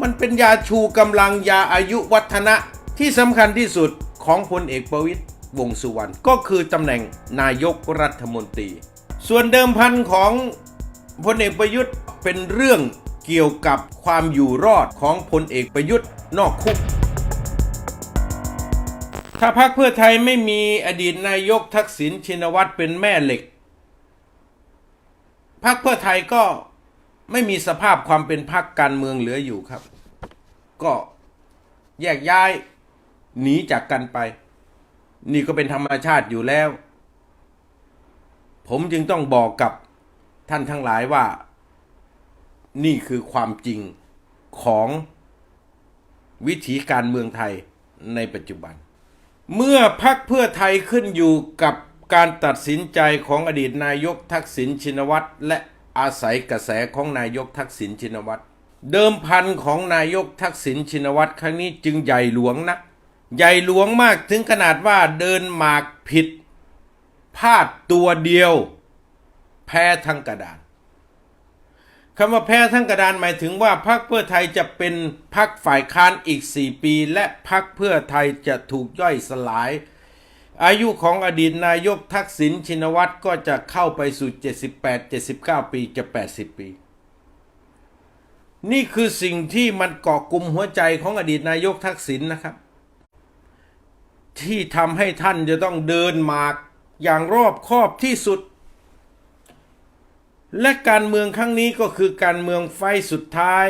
มันเป็นยาชูกำลังยาอายุวัฒนะที่สำคัญที่สุดของพลเอกประวิตยวงสุวรรณก็คือตำแหน่งนายกรัฐมนตรี ส่วนเดิมพันของพลเอกประยุทธ์เป็นเรื่องเกี่ยวกับความอยู่รอดของพลเอกประยุทธ์นอกคุก ถ้าพรรคเพื่อไทยไม่มีอดีตนายกทักษิณชินวัตรเป็นแม่เหล็กพรรคเพื่อไทยก็ ไม่มีสภาพความเป็นพรรคการเมืองเหลืออยู่ครับ ก็แยกย้ายหนีจากกันไป นี่ก็เป็นธรรมชาติอยู่แล้ว ผมจึงต้องบอกกับท่านทั้งหลายว่า นี่คือความจริงของวิถีการเมืองไทยในปัจจุบัน เมื่อพักเพื่อไทยขึ้นอยู่กับการตัดสินใจของอดีตนายกทักษิณชินวัตรและ อาศัยกระแสของนายกทักษิณชินวัตร เดิมพันของนายกทักษิณชินวัตรครั้งนี้จึงใหญ่หลวงนะใหญ่หลวงมากถึงขนาดว่าเดินหมากผิดพลาดตัวเดียว แพ้ทั้งกระดานคำว่าแพ้ทั้งกระดานหมายถึงว่าพรรคเพื่อไทยจะเป็นพรรคฝ่ายค้านอีก 4 ปี และพรรคเพื่อไทยจะถูกย่อยสลาย อายุของอดีตนายกทักษิณชินวัตรก็จะเข้าไปสู่ 78-79 ปีจะ 80 ปี นี่คือสิ่งที่มันเกาะกลุ่มหัวใจของอดีตนายกทักษิณนะครับ ที่ทำให้ท่านจะต้องเดินหมากอย่างรอบคอบที่สุด และการเมืองครั้งนี้ก็คือการเมืองไฟสุดท้าย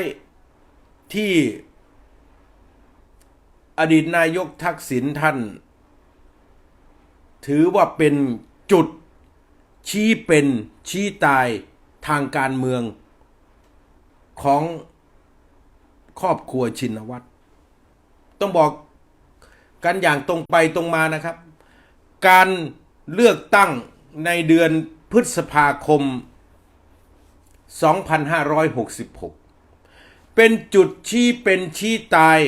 ที่อดีตนายกทักษิณท่าน ถือว่าเป็นจุดชี้เป็นชี้ตายทางการเมืองของครอบครัวชินวัตรต้องบอกกันอย่างตรงไปตรงมานะครับ การเลือกตั้งในเดือนพฤษภาคม 2566 เป็นจุดชี้เป็นชี้ตาย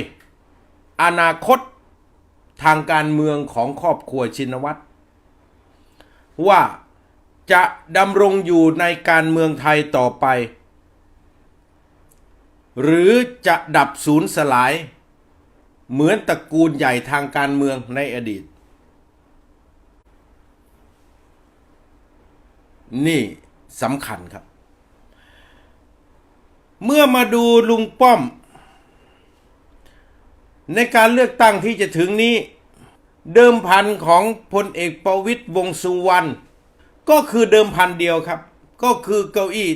อนาคต ทางการเมืองของครอบครัวชินวัตรว่าจะดำรงอยู่ในการเมืองไทยต่อไป หรือจะดับสูญสลาย เหมือนตระกูลใหญ่ทางการเมืองในอดีต นี่สำคัญครับ เมื่อมาดูลุงป้อม ในการเลือกตั้งที่จะถึงนี้ เดิมพันของพลเอกประวิตยวงสุวรรณก็คือเดิมพันเดียวครับ ก็คือเก้าอี้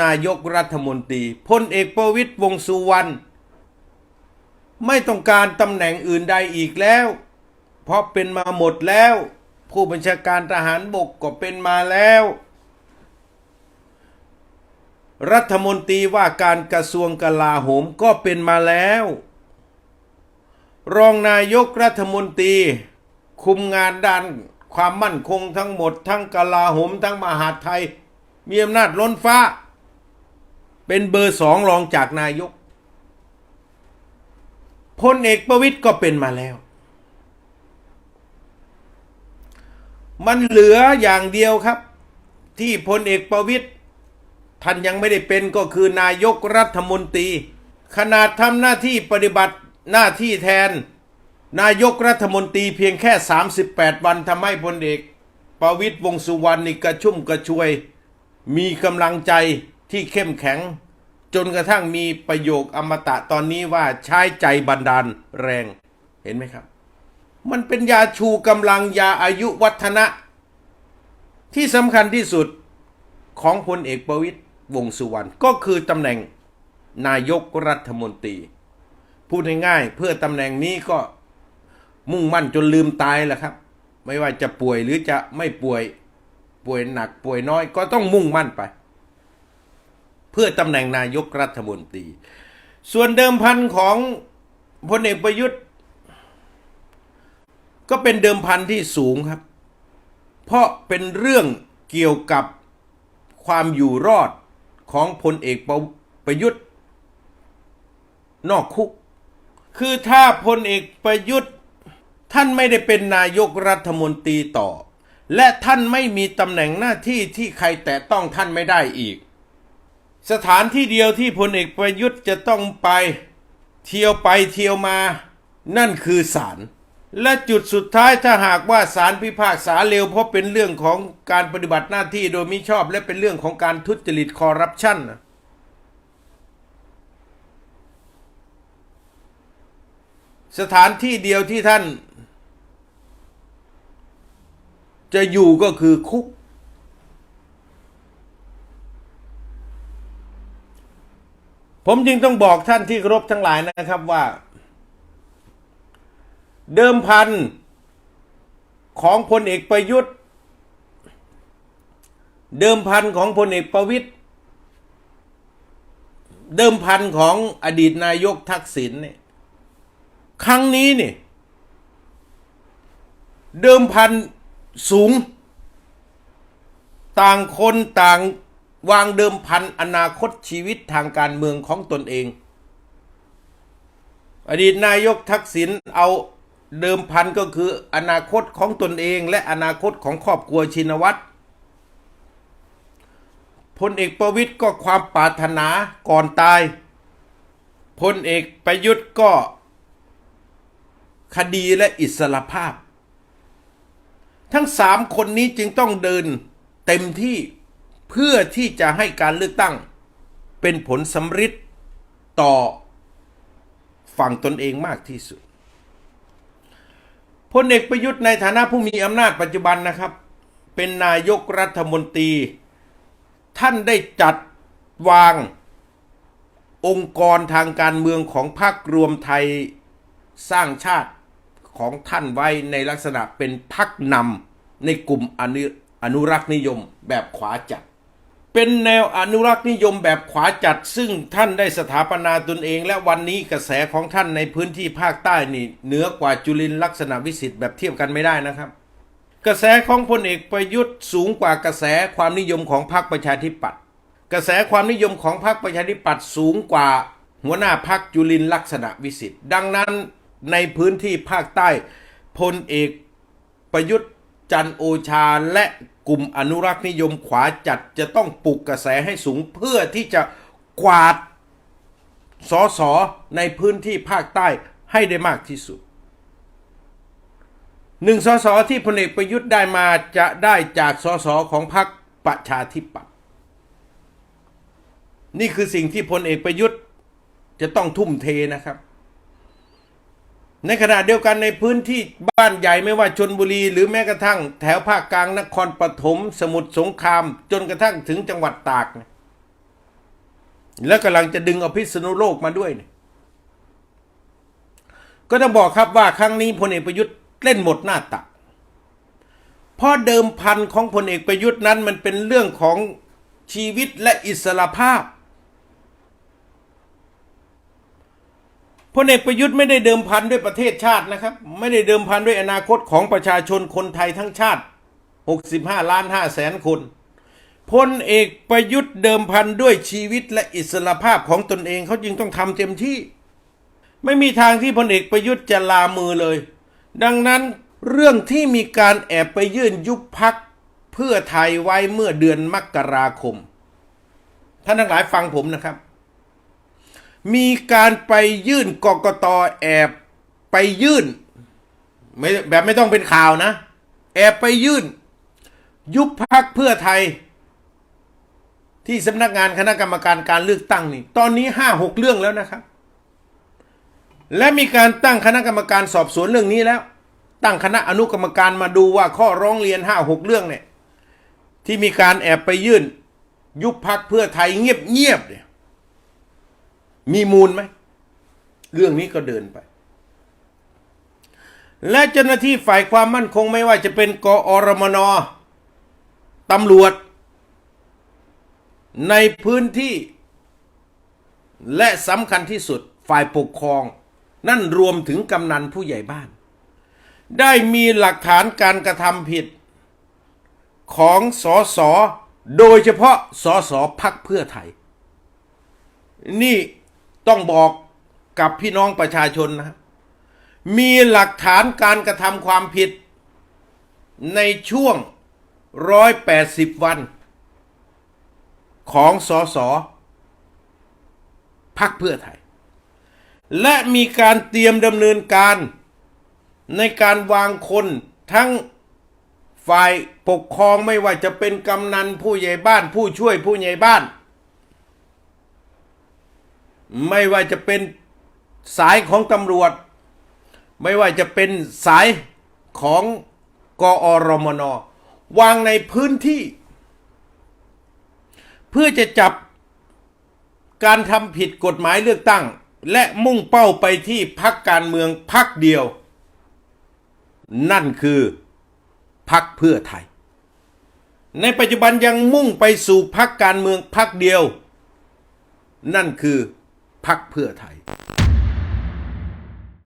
นายกรัฐมนตรีพลเอกประวิตยวงสุวรรณไม่ต้องการตำแหน่งอื่นใดอีกแล้ว เพราะเป็นมาหมดแล้ว ผู้บัญชาการทหารบกก็เป็นมาแล้ว รัฐมนตรีว่าการกระทรวงกลาโหมก็เป็นมาแล้ว รองนายกรัฐมนตรี คุมงานด้านความมั่นคงทั้งหมด ทั้งกลาโหมทั้งมหาดไทย มีอำนาจล้นฟ้า เป็นเบอร์สองรองจากนายกพลเอกประวิตยก็เป็นมาแล้ว มันเหลืออย่างเดียวครับ ที่พลเอกประวิตยท่านยังไม่ได้เป็นก็คือนายกรัฐมนตรี ขนาดทำหน้าที่ปฏิบัติ หน้าที่แทนนายกรัฐมนตรีเพียงแค่ 38 วันทำให้พลเอกประวิตยวงสุวรรณนี่กระชุ่มกระชวย มีกำลังใจที่เข้มแข็ง จนกระทั่งมีประโยคอมตะตอนนี้ว่าใช้ใจบันดาลแรงเห็นไหมครับ มันเป็นยาชูกำลังยาอายุวัฒนะ ที่สำคัญที่สุดของพลเอกประวิตยวงสุวรรณก็คือตำแหน่งนายกรัฐมนตรี พูดง่ายๆเพื่อตำแหน่งนี้ก็มุ่งมั่นจนลืมตายแหละครับ ไม่ว่าจะป่วยหรือจะไม่ป่วยป่วยหนักป่วยน้อยก็ต้องมุ่งมั่นไป เพื่อตำแหน่งนายกรัฐมนตรี ส่วนเดิมพันของพลเอกประยุทธ์ ก็เป็นเดิมพันที่สูงครับ เพราะเป็นเรื่องเกี่ยวกับความอยู่รอดของพลเอกประประยุทธ์ นอกคุก คือถ้าพลเอกประยุทธ์ ท่านไม่ได้เป็นนายกรัฐมนตรีต่อ และท่านไม่มีตำแหน่งหน้าที่ที่ใครแตะต้องท่านไม่ได้อีก สถานที่เดียวที่พลเอกประยุทธ์จะต้องไป เที่ยวไปเที่ยวมา นั่นคือศาลและจุดสุดท้ายถ้าหากว่าศาลพิพากษาเร็วเพราะเป็นเรื่องของการปฏิบัติหน้าที่โดยมิชอบและเป็นเรื่องของการทุจริตคอร์รัปชันนะ สถานที่เดียวที่ท่าน จะอยู่ก็คือคุก ผมจึงต้องบอกท่านที่เคารพทั้งหลายนะครับว่า เดิมพันของพลเอกประยุทธ์ เดิมพันของพลเอกประวิตยเดิมพันของอดีตนายกทักษิณเนี่ย ครั้งนี้เนี่ยเดิมพันสูง ต่างคนต่างวางเดิมพันอนาคตชีวิตทางการเมืองของตนเอง อดีตนายกทักษิณเอาเดิมพันก็คืออนาคตของตนเอง และอนาคตของครอบครัวชินวัตรพลเอกประวิตยก็ความปรารถนาก่อนตายพลเอกประยุทธ์ก็ คดีและอิสรภาพ ทั้งสามคนนี้จึงต้องเดินเต็มที่เพื่อที่จะให้การเลือกตั้ง เป็นผลสำฤทธิ์ต่อฝั่งตนเองมากที่สุดพลเอกประยุทธ์ในฐานะผู้มีอำนาจปัจจุบันนะครับ เป็นนายกรัฐมนตรี ท่านได้จัดวางองค์กรทางการเมืองของพรรครวมไทยสร้างชาติ ของท่านไว้ในลักษณะเป็นพรรคนำในกลุ่มอนุอนุรักษ์นิยมแบบขวาจัด เป็นแนวอนุรักษ์นิยมแบบขวาจัด ซึ่งท่านได้สถาปนาตนเอง และวันนี้กระแสของท่านในพื้นที่ภาคใต้นี่เหนือกว่าจุลินลักษณะวิสิทธิ์แบบเทียบกันไม่ได้นะครับ กระแสของพลเอกประยุทธ์สูงกว่ากระแสความนิยมของพรรคประชาธิปัตย์กระแสความนิยมของพรรคประชาธิปัตย์สูงกว่าหัวหน้าพรรคจุลินลักษณะวิสิทธิ์ดังนั้น ในพื้นที่ภาคใต้พลเอกประยุทธ์จันโอชาและกลุ่มอนุรักษ์นิยมขวาจัดจะต้องปลุกกระแสให้สูงเพื่อที่จะกวาดสอสอในพื้นที่ภาคใต้ให้ได้มากที่สุดหนึ่งสอสอที่พลเอกประยุทธ์ได้มาจะได้จากสอสอของพรรคประชาธิปัตย์นี่คือสิ่งที่พลเอกประยุทธ์จะต้องทุ่มเทนะครับ ในขณะเดียวกันในพื้นที่บ้านใหญ่ไม่ว่าชนบุรี หรือแม้กระทั่งแถวภาคกลางนครปฐมสมุทรสงคราม จนกระทั่งถึงจังหวัดตาก แล้วกำลังจะดึงเอาพิษณุโลกมาด้วยเนี่ยก็ต้องบอกครับว่าครั้งนี้พลเอกประยุทธ์เล่นหมดหน้าตักเพราะเดิมพันของพลเอกประยุทธ์นั้นมันเป็นเรื่องของชีวิตและอิสรภาพ พลเอกประยุทธ์ไม่ได้เดิมพันด้วยประเทศชาตินะครับ ไม่ได้เดิมพันด้วยอนาคตของประชาชนคนไทยทั้งชาติ 65 ล้าน5แสนคนพลเอกประยุทธ์เดิมพันด้วยชีวิตและอิสรภาพของตนเองเขาจึงต้องทำเต็มที่ ไม่มีทางที่พลเอกประยุทธ์จะลามือเลย ดังนั้นเรื่องที่มีการแอบไปยื่นยุบพักเพื่อไทยไว้เมื่อเดือนมกราคม ท่านทั้งหลายฟังผมนะครับ มีการไปยื่นกกตแอบไปยื่นไม่แบบไม่ต้องเป็นข่าวนะ แอบไปยื่น ยุบพักเพื่อไทย ที่สำนักงานคณะกรรมการการเลือกตั้งนี่ ตอนนี้ห้าหกเรื่องแล้วนะครับ และมีการตั้งคณะกรรมการสอบสวนเรื่องนี้แล้ว ตั้งคณะอนุกรรมการมาดูว่าข้อร้องเรียนห้าหกเรื่องเนี่ยที่มีการแอบไปยื่น ยุบพักเพื่อไทยเงียบๆเนี่ย มีมูลไหม เรื่องนี้ก็เดินไป และเจ้าหน้าที่ฝ่ายความมั่นคงไม่ว่าจะเป็นกอรมนตำรวจ ในพื้นที่ และสำคัญที่สุดฝ่ายปกครอง นั่นรวมถึงกำนันผู้ใหญ่บ้าน ได้มีหลักฐานการกระทำผิด ของสอสอโดยเฉพาะสอสอพักเพื่อไทย นี่ ต้องบอกกับพี่น้องประชาชนนะมีหลักฐานการกระทำความผิด ในช่วง 180 วัน ของสอสอพักเพื่อไทย และมีการเตรียมดำเนินการในการวางคนทั้งฝ่ายปกครองไม่ว่าจะเป็นกำนันผู้ใหญ่บ้านผู้ช่วยผู้ใหญ่บ้าน ไม่ว่าจะเป็นสายของตำรวจ ไม่ว่าจะเป็นสายของกอรมน วางในพื้นที่ เพื่อจะจับการทำผิดกฎหมายเลือกตั้ง และมุ่งเป้าไปที่พักการเมืองพักเดียว นั่นคือพักเพื่อไทย ในปัจจุบันยังมุ่งไปสู่พักการเมืองพักเดียว นั่นคือ พักเพื่อไทย